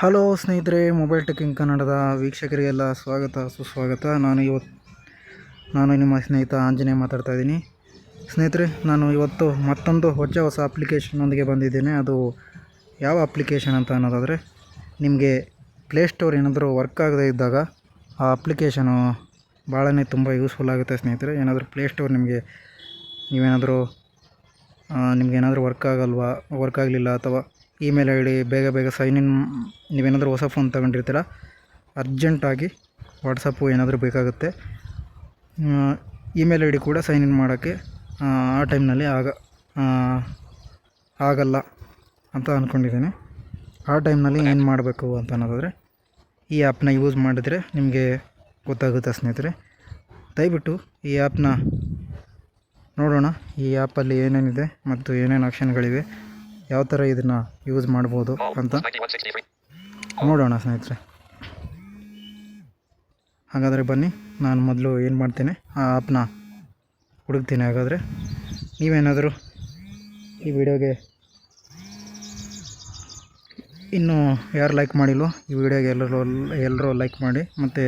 Hello ಸ್ನೇಹಿತರೆ mobile ಟೆಕಿಂಗ್ ಕನ್ನಡದ ವೀಕ್ಷಕರಿಗೆಲ್ಲ ಸ್ವಾಗತ, ಸುಸ್ವಾಗತ. ನಾನು ಇವತ್ತು ನಾನು ನಿಮ್ಮ ಸ್ನೇಹಿತ ಆಂಜನೇಯ ಮಾತಾಡ್ತಾ ಇದ್ದೀನಿ. ಸ್ನೇಹಿತರೆ, ನಾನು ಇವತ್ತು ಮತ್ತೊಂದು ಹೊಸ ಹೊಸ ಅಪ್ಲಿಕೇಶನ್ನೊಂದಿಗೆ ಬಂದಿದ್ದೇನೆ. ಅದು ಯಾವ ಅಪ್ಲಿಕೇಶನ್ ಅಂತ ಅನ್ನೋದಾದರೆ, ನಿಮಗೆ ಪ್ಲೇಸ್ಟೋರ್ ಏನಾದರೂ ವರ್ಕ್ ಆಗದೇ ಇದ್ದಾಗ ಆ ಅಪ್ಲಿಕೇಶನು ಭಾಳನೇ ತುಂಬ ಯೂಸ್ಫುಲ್ ಆಗುತ್ತೆ ಸ್ನೇಹಿತರೆ. ಏನಾದರೂ ಪ್ಲೇಸ್ಟೋರ್ ನಿಮಗೆ ನೀವೇನಾದರೂ ನಿಮಗೇನಾದರೂ ವರ್ಕ್ ಆಗಲ್ವಾ ವರ್ಕ್ ಆಗಲಿಲ್ಲ ಅಥವಾ ಇಮೇಲ್ ಐ ಡಿ ಬೇಗ ಬೇಗ ಸೈನ್ ಇನ್ ನೀವೇನಾದರೂ ಹೊಸ ಫೋನ್ ತಗೊಂಡಿರ್ತೀರ ಅರ್ಜೆಂಟಾಗಿ ವಾಟ್ಸಪ್ಪು ಏನಾದರೂ ಬೇಕಾಗುತ್ತೆ ಇಮೇಲ್ ಐ ಡಿ ಕೂಡ ಸೈನ್ ಇನ್ ಮಾಡೋಕ್ಕೆ, ಆ ಟೈಮ್ನಲ್ಲಿ ಆಗ ಆಗಲ್ಲ ಅಂತ ಅಂದ್ಕೊಂಡಿದ್ದೀನಿ ಆ ಟೈಮ್ನಲ್ಲಿ ಏನು ಮಾಡಬೇಕು ಅಂತ ಅನ್ನೋದಾದರೆ, ಈ ಆ್ಯಪ್ನ ಯೂಸ್ ಮಾಡಿದರೆ ನಿಮಗೆ ಗೊತ್ತಾಗುತ್ತೆ ಸ್ನೇಹಿತರೆ. ದಯವಿಟ್ಟು ಈ ಆ್ಯಪ್ನ ನೋಡೋಣ, ಈ ಆ್ಯಪಲ್ಲಿ ಏನೇನಿದೆ ಮತ್ತು ಏನೇನು ಆಪ್ಷನ್ಗಳಿವೆ ಯಾವ ಥರ ಇದನ್ನು ಯೂಸ್ ಮಾಡ್ಬೋದು ಅಂತ? ನೋಡೋಣ ಸ್ನೇಹಿತರೆ. ಹಾಗಾದರೆ ಬನ್ನಿ, ನಾನು ಮೊದಲು ಏನು ಮಾಡ್ತೇನೆ, ಆ ಆ್ಯಪ್ನ ಹುಡುಕ್ತೀನಿ. ಹಾಗಾದರೆ ನೀವೇನಾದರೂ ಈ ವಿಡಿಯೋಗೆ ಇನ್ನೂ ಯಾರು ಲೈಕ್ ಮಾಡಿಲ್ವೋ, ಈ ವಿಡಿಯೋಗೆ ಎಲ್ಲರೂ ಎಲ್ಲರೂ ಲೈಕ್ ಮಾಡಿ, ಮತ್ತು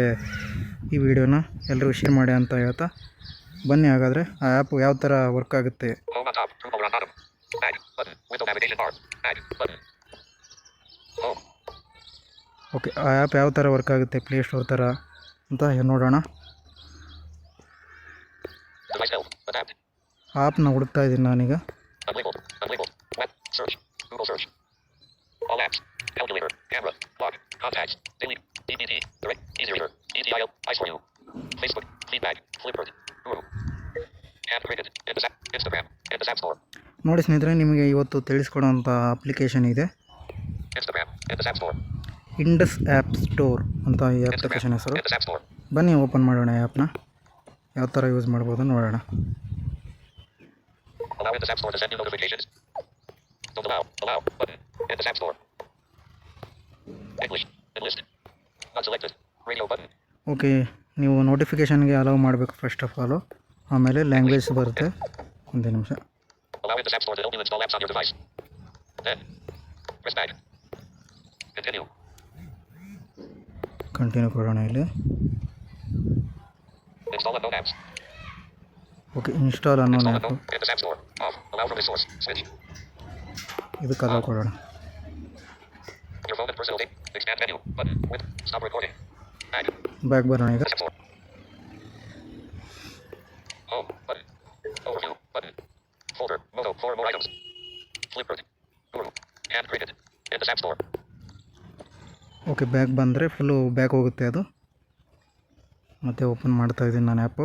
ಈ ವಿಡಿಯೋನ ಎಲ್ಲರೂ ಶೇರ್ ಮಾಡಿ ಅಂತ ಹೇಳ್ತಾ ಬನ್ನಿ. ಹಾಗಾದರೆ ಆ ಆ್ಯಪ್ ಯಾವ ಥರ ವರ್ಕ್ ಆಗುತ್ತೆ Home on top. True color on bottom. Back. Button. Window ಆಕ್ ಓಕೆ, ಆ ಆ್ಯಪ್ ಯಾವ ಥರ ವರ್ಕ್ ಆಗುತ್ತೆ? ಪ್ಲೇ ಸ್ಟೋರ್ ತರ ಅಂತ ನೋಡೋಣ. ಬಟನ್ ಬಟನ್ ಇದ್ದೀನಿ ನಾನೀಗ. ಹುಡುಕತಾ ಇದೀನಿ ನಾನು ಈಗ ಆಗ್ಲೇ ಹೋಗ್ ಆಗ್ಲೇ ಹೋಗ್ ಆಲ್ ಡಿ ಡಿ ನೋಡಿ ಸ್ನೇಹಿತರೆ ನಿಮಗೆ ಇವತ್ತು ತಿಳಿಸ್ಕೊಡೋಂಥ ಅಪ್ಲಿಕೇಶನ್ ಇದೆ. ಇಂಡಸ್ ಆ್ಯಪ್ ಸ್ಟೋರ್ ಅಂತ ಈ ಅಪ್ಲಿಕೇಶನ್ ಹೆಸರು. ಬನ್ನಿ ಓಪನ್ ಮಾಡೋಣ ಆ್ಯಪ್ನ ಯಾವ ಥರ ಯೂಸ್ ಮಾಡ್ಬೋದು ನೋಡೋಣ. ಓಕೆ ನೀವು ನೋಟಿಫಿಕೇಶನ್ಗೆ ಅಲೋ ಮಾಡಬೇಕು ಫಸ್ಟ್ ಆಫ್ ಆಲು ಆಮೇಲೆ ಲ್ಯಾಂಗ್ವೇಜ್ ಬರುತ್ತೆ. ಒಂದೇ ನಿಮಿಷ. Allow Indes App Store to help you install apps on your device. Then, press back. Continue. Continue ಕೊಡೋಣ ಇಲ್ಲಿ Install unknown apps. Okay install ಅನ್ನೋ Install app unknown. Indes App Store. Off. Allow from this source. Switch. ಇದಕ್ಕೆ allow ಕೊಡೋಣ Your phone and personal data. Expand menu. Button. With. Stop recording. Back. Back ಬರೋಣ ಈಗ Indes App Store. Home. Button. Overview. Button. Folder. More items. Flipboard. Guru. And Cricket. the App Store. Okay back ಬಂದರೆ full back ಹೋಗುತ್ತೆ ಅದು ಮತ್ತೆ open ಮಾಡ್ತಾ ಇದ್ದೀನಿ ನಾನು app.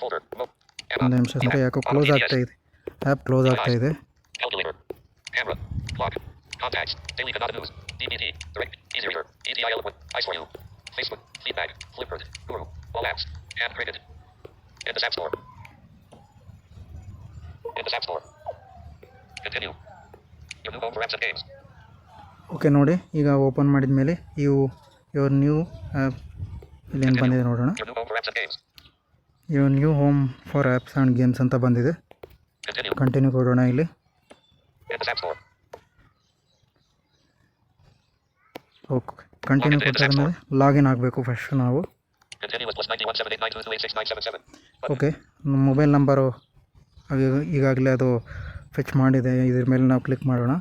ಒಂದು. ನಿಮಿಷ ಸ್ವಲ್ಪ ಯಾಕೋ ಕ್ಲೋಸ್ ಆಗ್ತಾ ಇದೆ ಆ್ಯಪ್ ಕ್ಲೋಸ್ ಆಗ್ತಾ ಇದೆ. Facebook. Feedback. Flipboard. Guru. All apps. And Cricket. In the App Store. In the App Store. Continue. Your new home for apps and games. Okay ನೋಡಿ ಈಗ ಓಪನ್ ಮಾಡಿದ ಮೇಲೆ ಇವು ಯುವರ್ ನ್ಯೂ ಆ್ಯಪ್ ಇಲ್ಲಿ ಏನು ಬಂದಿದೆ ನೋಡೋಣ. Your new home for apps and games ಅಂತ ಬಂದಿದೆ. ಕಂಟಿನ್ಯೂ ಕೊಡೋಣ ಇಲ್ಲಿ. ಓಕೆ ಕಂಟಿನ್ಯೂ ಕೊಟ್ಟಾದ್ಮೇಲೆ ಲಾಗಿನ್ ಆಗಬೇಕು ಫಸ್ಟ್ ನಾವು. Continue with plus 917892286977. Okay mobile number ಈಗಾಗಲೇ ಅದು ಫೆಚ್ ಮಾಡಿದೆ. ಇದ್ರ ಮೇಲೆ ನಾವು ಕ್ಲಿಕ್ ಮಾಡೋಣ.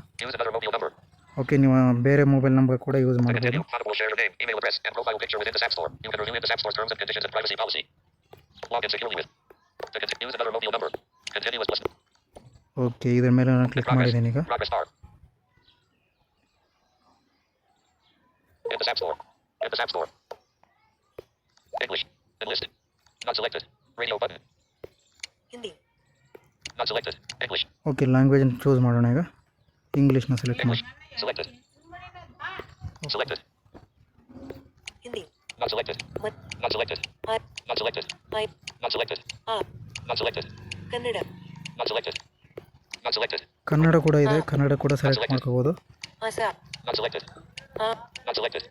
ಓಕೆ ನೀವು ಬೇರೆ ಮೊಬೈಲ್ ನಂಬರ್ ಕೂಡ ಯೂಸ್ ಮಾಡಬಹುದು ಓಕೆ ಸೆಕ್ಯೂನ್ ಇದರ ಮೇಲೆ ನಾನು ಕ್ಲಿಕ್ ಮಾಡಿ ಈಗ. ರಾಬೇಟ್ ತವರ್ ಐಟ್ ಪ ಸ್ಯಾಪ್ ಸೋರ್ ಐಟ್ ಹಿಂದಿ ಓಕೆ ಲ್ಯಾಂಗ್ವೇಜ್ ಚೂಸ್ ಮಾಡೋಣ ಈಗ ಇಂಗ್ಲೀಷ್ನ ಸೆಲೆಕ್ಟ್ ಮಾಡಿ Not selected. Mat, Not selected. I, Not selected. I, Not selected. A, Not selected. Kannada, Not selected. Not selected. Kannada ಕೂಡ ಇದೆ ಕನ್ನಡ ಕೂಡ ಸೆಲೆಕ್ಟ್ ಮಾಡ್ಕೋಬೋದು Asa, Not selected. A, Not selected.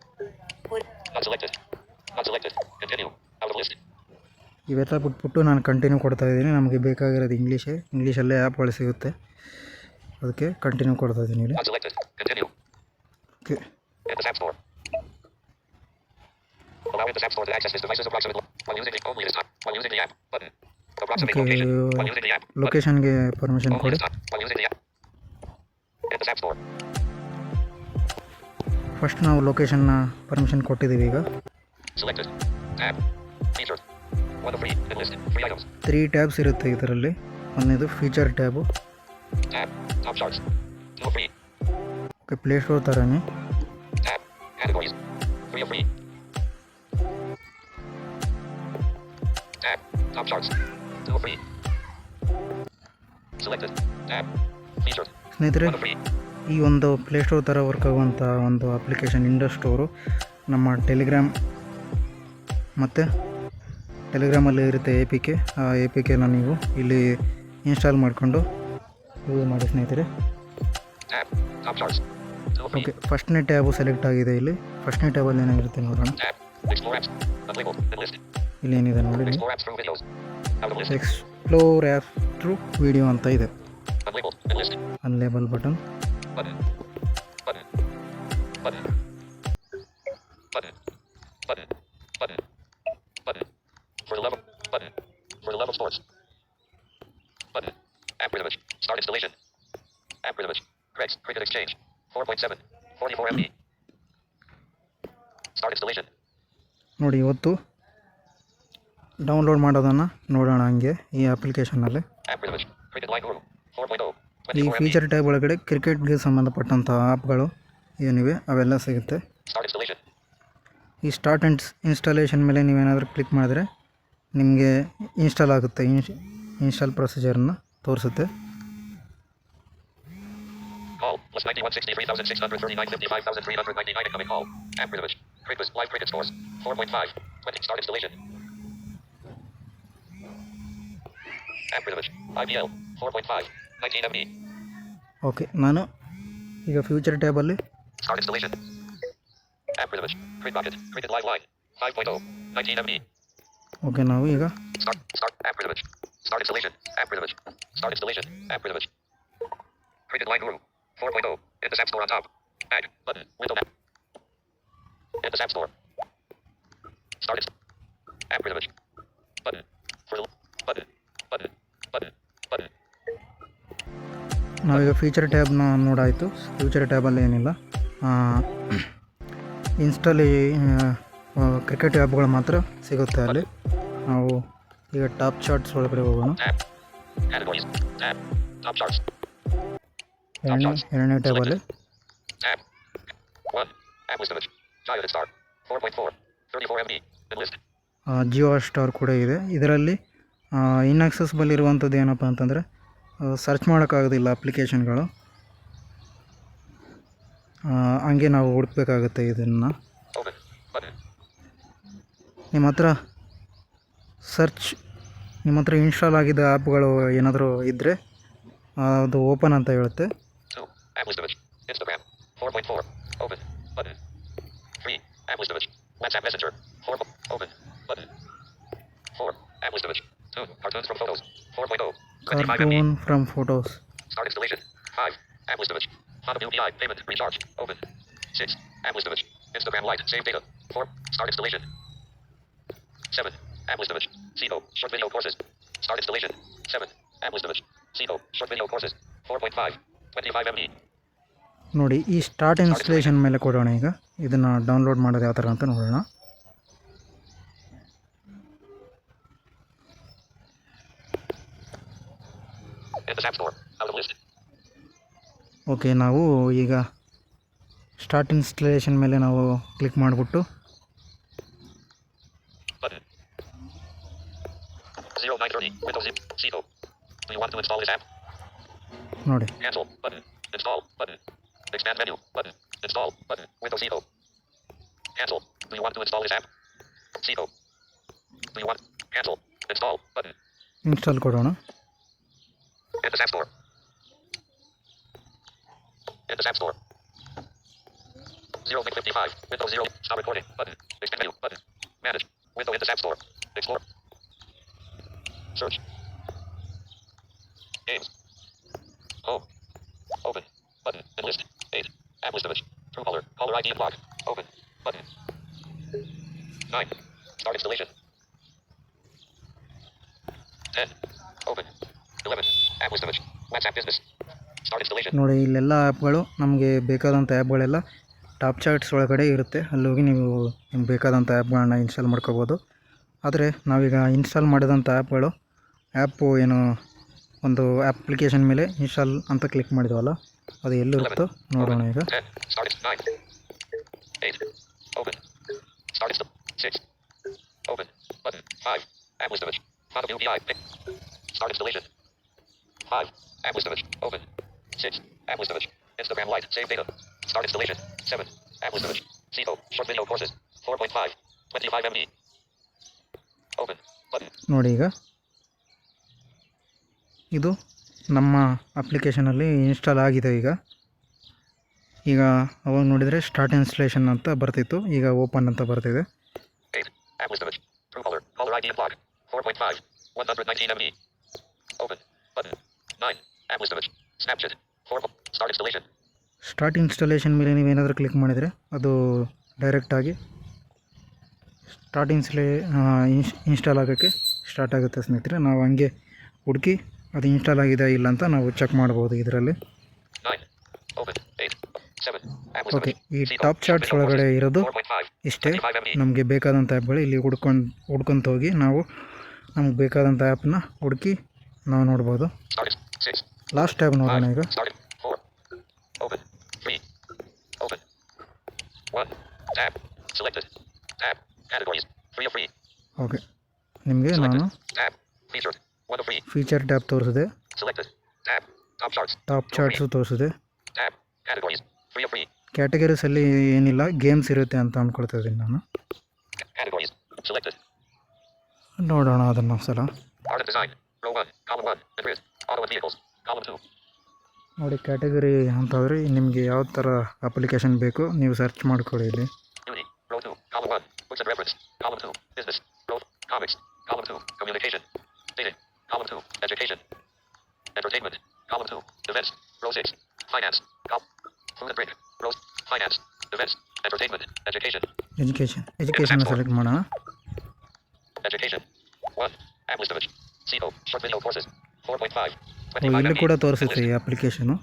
Not selected. Not selected. Continue. Out of list. ಇವೆಲ್ಲ ಬಿಟ್ಬಿಟ್ಟು ನಾನು continue ಕೊಡ್ತಾ ಇದ್ದೀನಿ. ನಮಗೆ ಬೇಕಾಗಿರೋದು ಇಂಗ್ಲೀಷೇ ಇಂಗ್ಲೀಷಲ್ಲೇ ಆ್ಯಪ್ಗಳು ಸಿಗುತ್ತೆ. ಅದಕ್ಕೆ ಕಂಟಿನ್ಯೂ ಕೊಡ್ತಾ ಇದ್ದೀನಿ ಇಲ್ಲಿ. ಲೊಕೇಶನ್ಗೆ uh, ಪರ್ಮಿಷನ್ ಕೊಡಿ. ಫಸ್ಟ್ ನಾವು ಲೊಕೇಶನ್ನ ಪರ್ಮಿಷನ್ ಕೊಟ್ಟಿದ್ದೀವಿ ಈಗ. ತ್ರೀ ಟ್ಯಾಬ್ಸ್ ಇರುತ್ತೆ ಇದರಲ್ಲಿ. ಒಂದನೇದು feature tab okay play store ಥರನೇ ಸ್ನೇಹಿತರೆ ಈ ಒಂದು ಪ್ಲೇಸ್ಟೋರ್ ಥರ ವರ್ಕ್ ಆಗುವಂಥ ಒಂದು ಅಪ್ಲಿಕೇಶನ್ ಇಂಡಸ್ಟೋರು ನಮ್ಮ ಟೆಲಿಗ್ರಾಮ್ ಮತ್ತು ಟೆಲಿಗ್ರಾಮಲ್ಲಿ ಇರುತ್ತೆ ಎ ಪಿ ಕೆ ಆ ಎ ಪಿ ಕೆನ ನೀವು ಇಲ್ಲಿ ಇನ್ಸ್ಟಾಲ್ ಮಾಡಿಕೊಂಡು ಯೂಸ್ ಮಾಡಿ ಸ್ನೇಹಿತರೆ. ಓಕೆ ಫಸ್ಟ್ನೇ ಟ್ಯಾಬು ಸೆಲೆಕ್ಟ್ ಆಗಿದೆ ಇಲ್ಲಿ. ಫಸ್ಟ್ನೇ ಟ್ಯಾಬಲ್ಲಿ ಏನಾಗಿರುತ್ತೆ ನೋಡೋಣ. ಇಲ್ಲಿ ಏನಿದೆ ನೋಡಿ. ಎಕ್ಸ್ಪ್ಲೋರ್ ಆ್ಯಪ್ ಥ್ರೂ ವಿಡಿಯೋ ಅಂತ ಇದೆ. Unlabelled button Button. Button. Button. Button. Button. Button. Button. For the love of button. For the love of sports. Button. App image. Start installation. App image. Grex. Cricket Exchange. 4.7. 44 MB. Start installation. ನೋಡಿ ಇವತ್ತು download ಮಾಡೋದನ್ನು ನೋಡೋಣ ಹಂಗೆ ಈ ಅಪ್ಲಿಕೇಶನಲ್ಲಿ. 4.0. ಈ 24 MB. Feature tab ಒಳಗಡೆ ಕ್ರಿಕೆಟ್ಗೆ ಸಂಬಂಧಪಟ್ಟಂಥ ಆ್ಯಪ್ಗಳು ಏನಿವೆ ಅವೆಲ್ಲ ಸಿಗುತ್ತೆ. ಈ ಸ್ಟಾರ್ಟ್ ಆ್ಯಂಡ್ ಇನ್ಸ್ಟಾಲೇಷನ್ ಮೇಲೆ ನೀವೇನಾದರೂ ಕ್ಲಿಕ್ ಮಾಡಿದ್ರೆ ನಿಮಗೆ ಇನ್ಸ್ಟಾಲ್ ಆಗುತ್ತೆ ಇನ್ಸ್ ಇನ್ಸ್ಟಾಲ್ ಪ್ರೊಸೀಜರನ್ನು ತೋರಿಸುತ್ತೆ. plus 9163,639 55,399 incoming call. App image. Cricket live cricket scores. 4.5. 20. Start installation. App image. IPL. 4.5. 19 MB. Okay ನಾನು ಈಗ ಫ್ಯೂಚರ್ ಟ್ಯಾಬಲ್ಲಿ Start installation. App image. Cricket bucket. Cricket live line. 5.0. 19 MB. Okay ನಾವು ಈಗ Start. Start. App image. Start installation. App image. Start installation. App image. Cricket line guru. 4.0. Hit the app store on top. Add. Button. Window map. Hit the app store. Start it. App privilege. Button. For the button. Button. Button. Button. ನಾವೀಗ feature ಟ್ಯಾಬ್ನ ನೋಡಾಯಿತು future ಟ್ಯಾಬಲ್ಲಿ ಏನಿಲ್ಲ ಇನ್ಸ್ಟಾಲಿ cricket ಆ್ಯಪ್ಗಳು ಮಾತ್ರ ಸಿಗುತ್ತೆ ಅಲ್ಲಿ ನಾವು ಈಗ ಟಾಪ್ ಚಾರ್ಟ್ಸ್ ಒಳಗಡೆ ಹೋಗೋಣ ಎರಡನೇ ಎರಡನೇ ಟ್ಯಾಬಲ್ಲಿ Tab. 1. App list image. Giant star. 4.4. 34 MB. Enlist. Jio star ಕೂಡ ಇದೆ ಇದರಲ್ಲಿ ಇನ್ಆಕ್ಸೆಸ್ಬಲ್ ಇರುವಂಥದ್ದು ಏನಪ್ಪ ಅಂತಂದರೆ ಸರ್ಚ್ ಮಾಡೋಕ್ಕಾಗೋದಿಲ್ಲ ಅಪ್ಲಿಕೇಶನ್ಗಳು ಹಂಗೆ ನಾವು ಹುಡುಕ್ಬೇಕಾಗುತ್ತೆ ಇದನ್ನು. ನಿಮ್ಮ ಹತ್ರ ಸರ್ಚ್ ನಿಮ್ಮ ಹತ್ರ ಇನ್ಸ್ಟಾಲ್ ಆಗಿದ್ದ ಆ್ಯಪ್ಗಳು ಏನಾದರೂ ಇದ್ದರೆ ಅದು ಓಪನ್ ಅಂತ ಹೇಳುತ್ತೆ 2. App list. Instagram. 4.4. Open. Button. 3. App list. WhatsApp Messenger. 4. Open. Button. 4. App list 2. Cartoons from photos. 4.0. Cartoon from photos. Start installation. 5. App list image. UPI. Payment. Recharge. Open. 6. App list. Instagram Lite. Save data. 4. Start installation. 7. App list Short video courses. Start installation. 7. App list Short video courses. 4.5. 25 MB. ನೋಡಿ ಈ start installation ಮೇಲೆ ಕೊಡೋಣ ಈಗ ಇದನ್ನು download ಮಾಡೋದು ಯಾವ ಥರ ಅಂತ ನೋಡೋಣ. ಓಕೆ ನಾವು ಈಗ ಸ್ಟಾರ್ಟ್ ಇನ್ಸ್ಟಲೇಷನ್ ಮೇಲೆ ನಾವು ಕ್ಲಿಕ್ ಮಾಡಿಬಿಟ್ಟು want to install this app? Seco. Oh. Do you want cancel install button? Install Corona. At the App Store. At the App Store. Zero link fifty-five. Zero. Stop recording button. Extend menu button. Manage. Window in the App Store. Explore. Search. Games. Home. Open. Button. Enlist. Eight. Atlas image. True color. Color ID block. Open. Button. 9. Start installation. Ten. Open. 11. App list image. WhatsApp business. Start installation. ನೋಡಿ ಇಲ್ಲೆಲ್ಲ ಆ್ಯಪ್ಗಳು ನಮಗೆ ಬೇಕಾದಂಥ ಆ್ಯಪ್ಗಳೆಲ್ಲ top charts ಒಳಗಡೆ ಇರುತ್ತೆ ಅಲ್ಲಿ ಹೋಗಿ ನೀವು ನಿಮ್ಗೆ ಬೇಕಾದಂಥ ಆ್ಯಪ್ಗಳನ್ನ ಇನ್ಸ್ಟಾಲ್ ಮಾಡ್ಕೋಬೋದು ಆದರೆ ನಾವೀಗ ಇನ್ಸ್ಟಾಲ್ ಮಾಡಿದಂಥ ಆ್ಯಪ್ಗಳು ಆ್ಯಪು ಏನು ಒಂದು ಅಪ್ಲಿಕೇಶನ್ ಮೇಲೆ ಇನ್ಸ್ಟಾಲ್ ಅಂತ ಕ್ಲಿಕ್ ಮಾಡಿದ್ವಲ್ಲ ಅದು ಎಲ್ಲಿರುತ್ತೋ ನೋಡೋಣ ಈಗ 10. Start inst- 9. 8. Open. Start install. 6. Open. Button. 5. App list image. Font of UPI. Pick. Start installation. 5. App list image. Open. Six. App list image. Instagram Lite. Save data. Start installation. Seven. App list image. CIFO. Short video courses. 4.5. 25 MB. Open. Button. ನೋಡಿ ಈಗ ಇದು ನಮ್ಮ ಅಪ್ಲಿಕೇಶನಲ್ಲಿ install ಆಗಿದೆ ಈಗ ಈಗ ಅವಾಗ ನೋಡಿದರೆ ಸ್ಟಾರ್ಟ್ ಇನ್ಸ್ಟಾಲೇಷನ್ ಅಂತ ಬರ್ತಿತ್ತು ಈಗ ಓಪನ್ ಅಂತ ಬರ್ತಿದೆ 8. App list image. Truecaller. Caller ID and block. 4.5. 119 MB. Open. Button. 9. App list image. Snapchat. 4. Start installation. Start installation ಮೇಲೆ ನೀವೇನಾದರೂ ಕ್ಲಿಕ್ ಮಾಡಿದರೆ ಅದು ಡೈರೆಕ್ಟಾಗಿ ಸ್ಟಾರ್ಟ್ ಇನ್ಸ್ಟಲೇ ಇನ್ಸ್ ಇನ್ಸ್ಟಾಲ್ ಆಗೋಕ್ಕೆ ಸ್ಟಾರ್ಟ್ ಆಗುತ್ತೆ ಸ್ನೇಹಿತರೆ ನಾವು ಹಂಗೆ ಹುಡುಕಿ ಅದು ಇನ್ಸ್ಟಾಲ್ ಆಗಿದೆ ಇಲ್ಲ ಅಂತ ನಾವು ಚೆಕ್ ಮಾಡ್ಬೋದು ಇದರಲ್ಲಿ 9. Open. 8. 7. App list ಓಕೆ ಈ ಟಾಪ್ ಚಾರ್ಟ್ಸ್ ಒಳಗಡೆ ಇರೋದು ಇಷ್ಟೇ ನಮಗೆ ಬೇಕಾದಂಥ ಆ್ಯಪ್ಗಳು ಇಲ್ಲಿ ಹುಡ್ಕೊಂಡು ಹುಡ್ಕೊಂತ ಹೋಗಿ ನಾವು ನಮ್ಗೆ ಬೇಕಾದಂಥ ಆ್ಯಪ್ನ ಹುಡುಕಿ ನಾವು ನೋಡ್ಬೋದು. ಲಾಸ್ಟ್ ಟ್ಯಾಬ್ ನೋಡೋಣ ಈಗ. ಓಕೆ ನಿಮಗೆ ನಾನು ಫೀಚರ್ ಟ್ಯಾಬ್ ತೋರಿಸಿದೆ. ಟಾಪ್ ಚಾರ್ಟ್ಸು ತೋರಿಸಿದೆ. ಕ್ಯಾಟಗರೀಸಲ್ಲಿ ಏನಿಲ್ಲ ಗೇಮ್ಸ್ ಇರುತ್ತೆ ಅಂತ ಅಂದ್ಕೊಳ್ತಾ ಇದ್ದೀನಿ ನಾನು. ನೋಡೋಣ ಅದನ್ನು ಸಲ ಆಯ್ತು ಬ್ಲೌಸ್ ಕಾಮಗಾತ್ ಕಾಲ್ ಬತ್ ಲೀಟೋಸ್ ಕಾಬಥ ಹೋಗಿ ನೋಡಿ ಕ್ಯಾಟಗರಿ ಅಂತಂದರೆ ನಿಮಗೆ ಯಾವ ಥರ ಅಪ್ಲಿಕೇಶನ್ ಬೇಕು ನೀವು ಸರ್ಚ್ ಮಾಡ್ಕೊಳ್ಳಿ ಇಲ್ಲಿ. ಬ್ಲೌತ್ ಹೂವು ಕಾಮಗಾತ್ ಗೂಚರ್ ಪೇಪರ್ಸ್ ಕಾಬುಥ ಹೋಸ್ ಬೆಸ್ ಬ್ಲೌತ್ ಕಾಬೆಜ್ ಕಾಬುಥ ಹೂ ಕಮ್ಯುನಿಕೇಶನ್ಸ್ ಏ ಕಾಪಾಥ ಹೂ ಎಜುಕೇಷನ್ ಐಟೋ ಟೈಮ್ ಬದೆ ಕಾಬುಥು ಯು ಬೆಸ್ ಬ್ಲೌತ್ ಏಷನ್ ಹೈ ಗ್ಯಾಸ್ ಕಾಫ್ ದ ಪೇ ಬ್ಲೌಸ್ ಹೈ ಗ್ಯಾಸ್ ಯು ಎಜುಕೇಶನ್ ಸೆಲೆಕ್ಟ್ ಮಾಡೋಣ. Duolingo. ಕೂಡ ತೋರಿಸುತ್ತೆ ಈ ಅಪ್ಲಿಕೇಶನು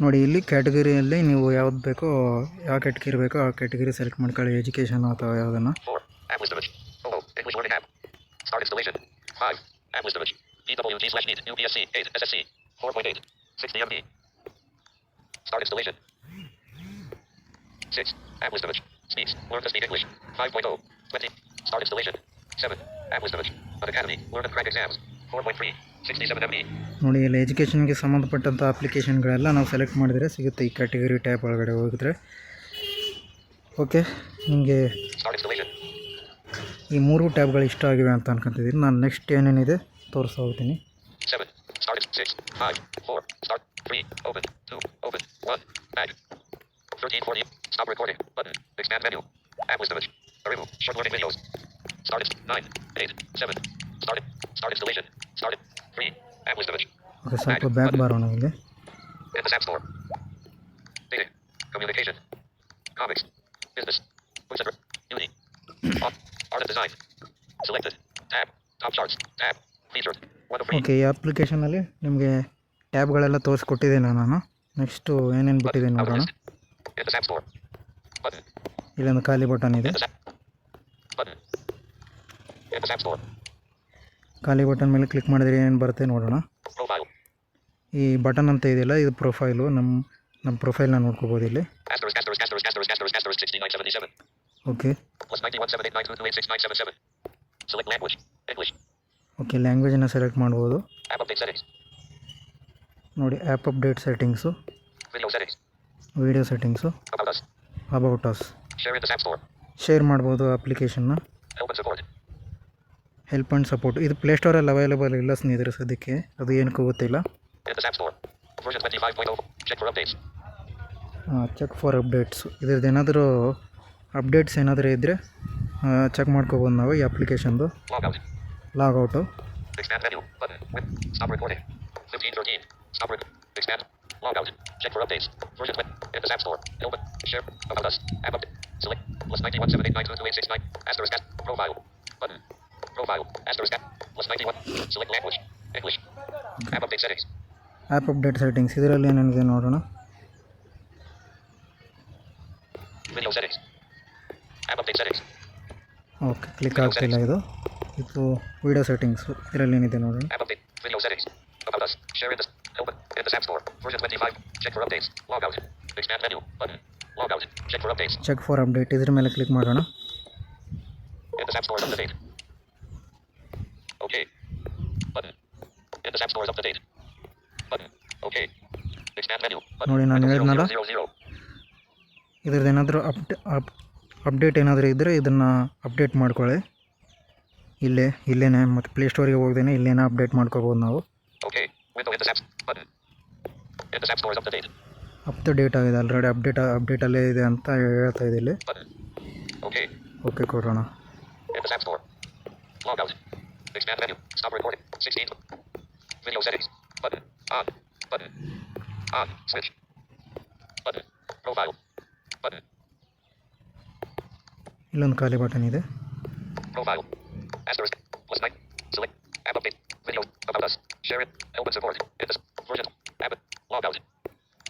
ನೋಡಿ ಇಲ್ಲಿ ಕ್ಯಾಟಗರಿಯಲ್ಲಿ ನೀವು ಯಾವ್ದು ಬೇಕೋ ಯಾವ ಕ್ಯಾಟಗರಿ ಬೇಕೋ ಆ ಕ್ಯಾಟಗರಿ ಸೆಲೆಕ್ಟ್ ಮಾಡ್ಕೊಳ್ಳಿ. ಎಜುಕೇಷನ್ ಅಥವಾ ಯಾವುದನ್ನು. 4. App 6. App wisdom. Speeds. Learn 5.0. 20. Start installation. 7. App wisdom. Academy. Learn to crack exams. 4.3. ನೋಡಿ ಇಲ್ಲಿ ಎಜುಕೇಷನ್ಗೆ ಸಂಬಂಧಪಟ್ಟಂಥ ಅಪ್ಲಿಕೇಶನ್ಗಳೆಲ್ಲ ನಾವು ಸೆಲೆಕ್ಟ್ ಮಾಡಿದರೆ ಸಿಗುತ್ತೆ ಈ ಕ್ಯಾಟಗರಿ ಟ್ಯಾಬ್ ಒಳಗಡೆ ಹೋಗಿದ್ರೆ ಓಕೆ ನಿಮಗೆ ಈ ಮೂರು ಟ್ಯಾಬ್ಗಳು ಇಷ್ಟ ಆಗಿವೆ ಅಂತ ಅನ್ಕೊಂತಿದ್ದೀನಿ ನಾನು ನೆಕ್ಸ್ಟ್ ಏನೇನಿದೆ ತೋರಿಸೋ ಹೋಗ್ತೀನಿ seven start six five four start three open two open one bad 1340. Stop recording. Button. Expand menu. App list image. Arrival. Short learning videos. Started. 9. 8. 7. Started. Start installation. Started. 3. App list image. Okay ಸ್ವಲ್ಪ back ಬರೋಣ ಇಲ್ಲಿ In the App Store. Dating. Communication. Comics. Business. Books and re- Beauty. Art Art and design. Selected. Tab. Top charts. Tab. Featured. One of free. Okay ಈ ಅಪ್ಲಿಕೇಶನಲ್ಲಿ ನಿಮಗೆ ಟ್ಯಾಬ್ಗಳೆಲ್ಲ ತೋರಿಸ್ಕೊಟ್ಟಿದ್ದೀನಿ ನಾನು next ಏನೇನು ಬಿಟ್ಟಿದೆ Out of ನೋಡೋಣ ಇಲ್ಲೊಂದು ಒಂದು ಖಾಲಿ ಬಟನ್ ಇದೆ. ಖಾಲಿ ಬಟನ್ ಮೇಲೆ ಕ್ಲಿಕ್ ಮಾಡಿದ್ರೆ ಏನು ಬರುತ್ತೆ ನೋಡೋಣ. ಈ ಬಟನ್ ಅಂತ ಇದೆಯಲ್ಲ ಇದು ಪ್ರೊಫೈಲು ನಮ್ಮ ನಮ್ಮ ಪ್ರೊಫೈಲ್ನ ನೋಡ್ಕೋಬೋದು ಇಲ್ಲಿ. ಓಕೆ ಓಕೆ ಲ್ಯಾಂಗ್ವೇಜನ್ನು ಸೆಲೆಕ್ಟ್ ಮಾಡ್ಬೋದು. ನೋಡಿ app update settings video settings About us. About us. Share ಮಾಡ್ಬೋದು ಅಪ್ಲಿಕೇಶನ್ನ Help and support. Help and support ಇದು ಪ್ಲೇಸ್ಟೋರಲ್ಲಿ ಅವೈಲೇಬಲ್ ಇಲ್ಲ ಸ್ನೇಹಿತರೆ ಸದ್ಯಕ್ಕೆ ಅದು ಏನಕ್ಕೂ ಗೊತ್ತಿಲ್ಲ In the App Store. Version 25.0. Check for updates. Check for updates ಇದ್ರದ್ದು ಏನಾದರೂ ಅಪ್ಡೇಟ್ಸ್ ಏನಾದರೂ ಇದ್ದರೆ ಚೆಕ್ ಮಾಡ್ಕೋಬೋದು ನಾವು ಈ ಅಪ್ಲಿಕೇಶನ್ದು. Log out Expand menu. Button. With. Stop recording. 1513. Stop rec- Expand. Log out. Check for updates. Version 20. In the App Store. Open. Share. About us. App update. Select. Plus 9178922869. Asterisk. Profile. Button. Profile. Asterisk. Plus 91. Select language. English. App update settings. App update settings ಇದರಲ್ಲಿ ಏನೇನಿದೆ ನೋಡೋಣ Video settings. App update settings. Okay click ಆಗ್ತಿಲ್ಲ ಇದು ಇದು video settings ಇದರಲ್ಲಿ ಏನಿದೆ ನೋಡೋಣ App update. Video settings. About us. Share in this. This App Store. Version 25. Check for updates. Log out. Expand menu. Button. Log out. Check for updates. Check for update. ಇದರ ಮೇಲೆ click ಮಾಡೋಣ the App Store up to date. Okay. Button. The App Store up to date. Button. Okay. Expand menu. ನೋಡಿ ನಾನು ಹೇಳಿದ್ನಲ್ಲ 0000. ಇದ್ರದ್ದು ಏನಾದರೂ ಅಪ್ಡೇ up update ಏನಾದರೂ ಇದ್ದರೆ ಇದನ್ನು ಅಪ್ಡೇಟ್ ಮಾಡ್ಕೊಳ್ಳಿ ಇಲ್ಲೇ ಇಲ್ಲೇನೆ ಮತ್ತು ಪ್ಲೇಸ್ಟೋರಿಗೆ ಹೋಗ್ದೇನೆ ಇಲ್ಲೇನೇ ಅಪ್ಡೇಟ್ ಮಾಡ್ಕೋಬೋದು ನಾವು Okay. ಎಟ್ ಟೈಮ್ ತೊಗೊಳ್ಳೋಕೆ ಬರ್ತೀನಿ ಅಪ್ ದ ಡೇಟಾಗಿದೆ ಆಲ್ರೆಡಿ ಅಪ್ಡೇಟ ಅಪ್ಡೇಟಲ್ಲೇ ಇದೆ ಅಂತ ಹೇಳ್ತಾ ಇದೀನಿ ಬರೇ ಓಕೆ ಓಕೆ ಕೊಡೋಣ. ಎಟ್ ದ ಟೈಪ್ ತೊಗೊಳಿ ಓಕೆ ಸಾಪ್ಳೆ ಕೊಡಿ ವಿ ಲೋ ಸರಿ ಬರೆ ಹಾಂ ಬರ್ರಿ ಹಾಂ ಸರಿ ಶಿ ಇಲ್ಲೊಂದು ಖಾಲಿ ಬಟನ್ ಇದೆ. ರೋಬಾ ಆಗು ಆ್ಯಸ್ ದೋ ಸ್ಟೇಟ್ West share it like support it is ಲೋಸ್ App. Log out.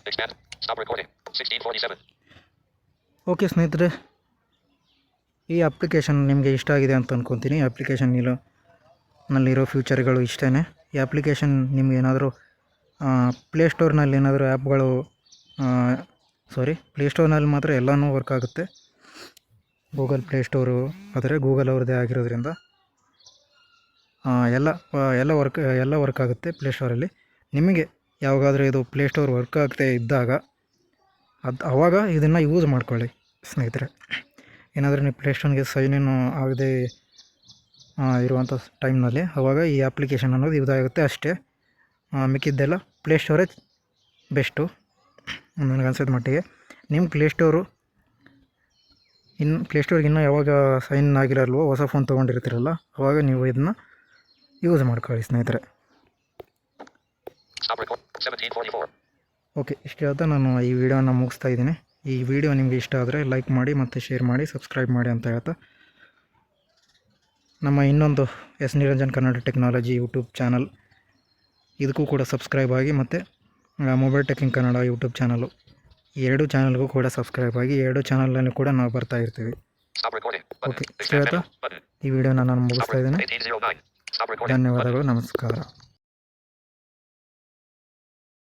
Expand. Stop recording. 1647. Okay ಸ್ನೇಹಿತರೆ, ಈ ಅಪ್ಲಿಕೇಶನ್ ನಿಮಗೆ ಇಷ್ಟ ಆಗಿದೆ ಅಂತ ಅಂದ್ಕೊತೀನಿ ಅಪ್ಲಿಕೇಶನ್ ಇಲ್ಲ ನಲ್ಲಿರೋ ಫ್ಯೂಚರ್ಗಳು ಇಷ್ಟೇ ಈ ಅಪ್ಲಿಕೇಶನ್ ನಿಮ್ಗೆ ಏನಾದರೂ ಪ್ಲೇಸ್ಟೋರ್ನಲ್ಲಿ ಏನಾದರೂ ಆ್ಯಪ್ಗಳು ಸಾರಿ ಪ್ಲೇಸ್ಟೋರ್ನಲ್ಲಿ ಮಾತ್ರ ಎಲ್ಲನೂ ವರ್ಕ್ ಆಗುತ್ತೆ ಗೂಗಲ್ ಪ್ಲೇಸ್ಟೋರು ಆದರೆ ಗೂಗಲ್ ಅವ್ರದ್ದೇ ಆಗಿರೋದ್ರಿಂದ ಎಲ್ಲ ಎಲ್ಲ ವರ್ಕ್ ಎಲ್ಲ ವರ್ಕ್ ಆಗುತ್ತೆ ಪ್ಲೇಸ್ಟೋರಲ್ಲಿ ನಿಮಗೆ ಯಾವಾಗಾದರೂ ಇದು ಪ್ಲೇಸ್ಟೋರ್ ವರ್ಕ್ ಆಗದೆ ಇದ್ದಾಗ, ಅದು ಆವಾಗ ಇದನ್ನು ಯೂಸ್ ಮಾಡ್ಕೊಳ್ಳಿ ಸ್ನೇಹಿತರೆ ಏನಾದರೂ ನೀವು ಪ್ಲೇಸ್ಟೋರ್ಗೆ ಸೈನ್ ಇನ್ ಆಗದೆ ಇರುವಂಥ ಟೈಮ್ನಲ್ಲಿ ಆವಾಗ ಈ ಅಪ್ಲಿಕೇಶನ್ ಅನ್ನೋದು ಇದಾಗುತ್ತೆ ಆಗುತ್ತೆ ಅಷ್ಟೇ ಮಿಕ್ಕಿದ್ದೆಲ್ಲ ಪ್ಲೇ ಸ್ಟೋರೇ ಬೆಸ್ಟು ನನಗೆ ಅನ್ಸಿದ ಮಟ್ಟಿಗೆ ನಿಮ್ಮ ಪ್ಲೇ ಸ್ಟೋರು ಇನ್ನು ಪ್ಲೇಸ್ಟೋರ್ಗೆ ಇನ್ನೂ ಯಾವಾಗ ಸೈನ್ ಆಗಿರಲ್ವೋ, ಹೊಸ ಫೋನ್ ತೊಗೊಂಡಿರ್ತೀರಲ್ಲ ಆವಾಗ ನೀವು ಇದನ್ನ ಯೂಸ್ ಮಾಡ್ಕೊಳ್ಳಿ ಸ್ನೇಹಿತರೆ Stop record. 1744. ಓಕೆ ಇಷ್ಟು ಹೇಳ್ತಾ ನಾನು ಈ ವಿಡಿಯೋನ ಮುಗಿಸ್ತಾ ಇದ್ದೀನಿ ಈ ವಿಡಿಯೋ ನಿಮಗೆ ಇಷ್ಟ ಆದರೆ ಲೈಕ್ ಮಾಡಿ ಮತ್ತು ಶೇರ್ ಮಾಡಿ ಸಬ್ಸ್ಕ್ರೈಬ್ ಮಾಡಿ ಅಂತ ಹೇಳ್ತಾ ನಮ್ಮ ಇನ್ನೊಂದು S Niranjan Kannada technology YouTube channel ಇದಕ್ಕೂ ಕೂಡ ಸಬ್ಸ್ಕ್ರೈಬ್ ಆಗಿ ಮತ್ತು ಮೊಬೈಲ್ ಟೆಕಿಂಗ್ ಕನ್ನಡ ಯೂಟ್ಯೂಬ್ ಚಾನಲು ಎರಡು ಚಾನಲ್ಗೂ ಕೂಡ ಸಬ್ಸ್ಕ್ರೈಬ್ ಆಗಿ ಎರಡು ಚಾನಲಲ್ಲಿ ಕೂಡ ನಾವು ಬರ್ತಾ ಇರ್ತೀವಿ ಓಕೆ. Button. ಈ ವಿಡಿಯೋನ ನಾನು ಮುಗಿಸ್ತಾ. ಇದ್ದೀನಿ 1809. Stop recording. Button. ಧನ್ಯವಾದಗಳು ನಮಸ್ಕಾರ